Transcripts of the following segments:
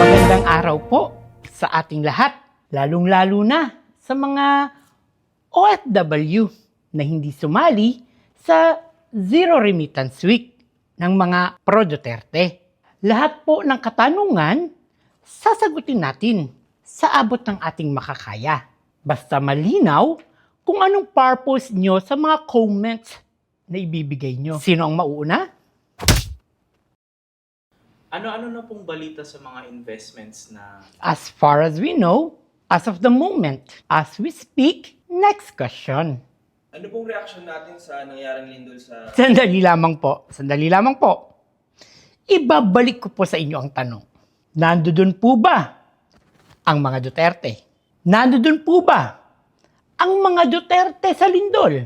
Magandang araw po sa ating lahat, lalong-lalo na sa mga OFW na hindi sumali sa Zero Remittance Week ng mga Pro Duterte. Lahat po ng katanungan, sasagutin natin sa abot ng ating makakaya. Basta malinaw kung anong purpose nyo sa mga comments na ibibigay nyo. Sino ang mauuna? Ano-ano na pong balita sa mga investments na As far as we know, as of the moment, as we speak, next question. Ano pong reaction natin sa nangyaring lindol sa... Sandali lamang po. Sandali lamang po. Ibabalik ko po sa inyo ang tanong. Nandoon po ba ang mga Duterte? Nandoon po ba ang mga Duterte sa lindol?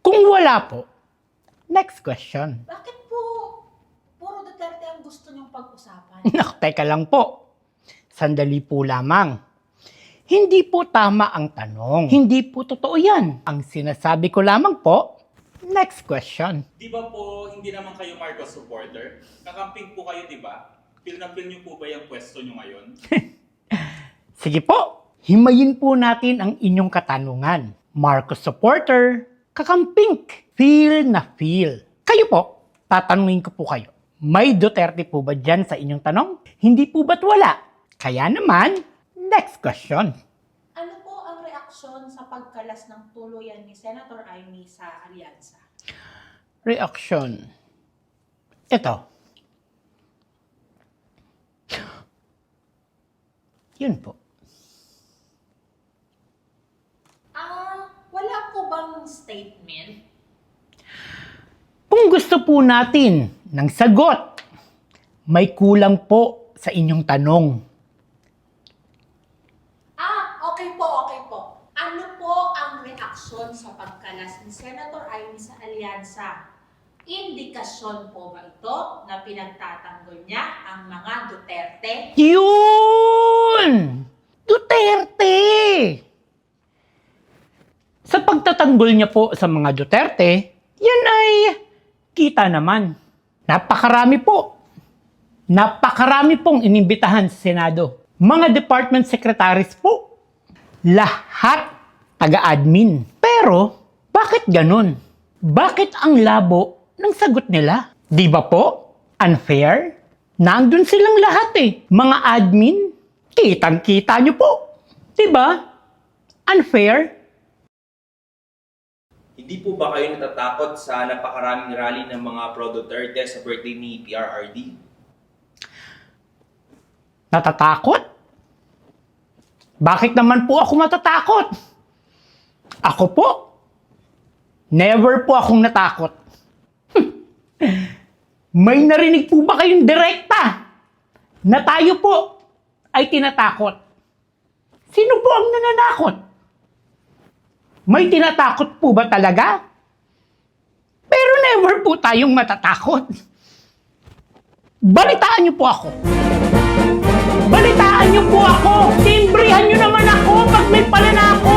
Kung wala po, next question. Bakit po puro Duterte ang gusto niyong pag-usapan? Nak, teka lang po. Sandali po lamang. Hindi po tama ang tanong. Hindi po totoo yan. Ang sinasabi ko lamang po, next question. Di ba po hindi naman kayo Marcos supporter? Kakamping po kayo, di ba? Feel na feel niyo po ba yung pwesto niyo ngayon? Sige po, himayin po natin ang inyong katanungan. Marcos supporter, kakampink, feel na feel. Kayo po, tatanungin ko po kayo. May Duterte po ba dyan sa inyong tanong? Hindi po ba't wala? Kaya naman, next question. Ano po ang reaksyon sa pagkalas ng tuluyan ni Senator Amy sa alyansa? Reaction. Ito. Yun po. Ah, wala po bang statement? Kung gusto po natin ng sagot, may kulang po sa inyong tanong. Ah, okay po, okay po. Ano po ang reaksyon sa pagkalas ni Senator Amy sa alyansa? Indikasyon po ba ito na pinagtatanggol niya ang mga Duterte? Yun! Duterte! Sa pagtatanggol niya po sa mga Duterte, yan ay kita naman. Napakarami po. Napakarami pong inimbitahan sa Senado. Mga department secretaries po. Lahat taga-admin. Pero, bakit ganun? Bakit ang labo ng sagot nila? Di ba po? Unfair? Nandun silang lahat eh. Mga admin. Kitang-kita nyo po. Di ba? Unfair? Hindi po ba kayo natatakot sa napakaraming rally ng mga pro-Duterte sa birthday ni PRRD? Natatakot? Bakit naman po ako matatakot? Ako po, never po akong natakot. May narinig po ba kayong direkta na tayo po ay tinatakot? Sino po ang nananakot? May tinatakot po ba talaga? Pero never po tayong matatakot. Balitaan niyo po ako. Balitaan niyo po ako. Timbrihan niyo naman ako pag may pala ako.